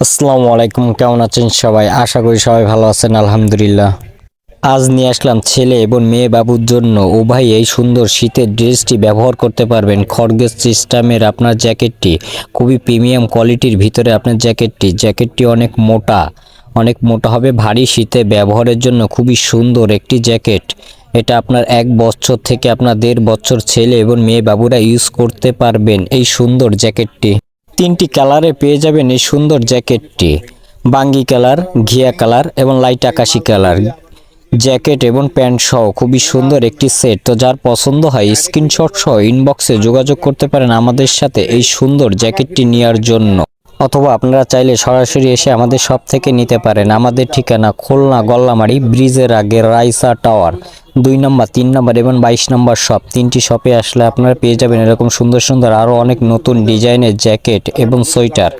আসসালামু আলাইকুম, কেমন আছেন সবাই? আশা করি সবাই ভালো আছেন, আলহামদুলিল্লাহ। আজ নিয়ে আসলাম ছেলে এবং মেয়ে বাবুর জন্য। উভয় এই সুন্দর শীতের ড্রেসটি ব্যবহার করতে পারবেন। খড়গেজ সিস্টেমের আপনার জ্যাকেটটি, খুবই প্রিমিয়াম কোয়ালিটির ভিতরে আপনার জ্যাকেটটি। জ্যাকেটটি অনেক মোটা অনেক মোটা হবে, ভারী শীতে ব্যবহারের জন্য খুবই সুন্দর একটি জ্যাকেট। এটা আপনার এক বছর থেকে আপনার দেড় বছর ছেলে এবং মেয়ে বাবুরা ইউজ করতে পারবেন এই সুন্দর জ্যাকেটটি। তিনটি কালারে পেয়ে যাবেন এই সুন্দর জ্যাকেটটি। বাঙ্গি কালার, ঘিয়া কালার এবং লাইট আকাশি কালার। জ্যাকেট এবং প্যান্ট সহ খুবই সুন্দর একটি সেট। তো যার পছন্দ হয় স্ক্রিনশট সহ ইনবক্সে যোগাযোগ করতে পারেন আমাদের সাথে এই সুন্দর জ্যাকেটটি নেওয়ার জন্য। অথবা আপনারা চাইলে সরাসরি এসে আমাদের শপ থেকে নিতে পারেন। আমাদের ঠিকানা খুলনা গল্লামারি ব্রিজের আগে রাইসা টাওয়ার। দুই নম্বর, তিন নম্বর এবং বাইশ নম্বর শপ তিনটি শপে আসলে আপনারা পেয়ে যাবেন এরকম সুন্দর সুন্দর আরও অনেক নতুন ডিজাইনের জ্যাকেট এবং সোয়েটার।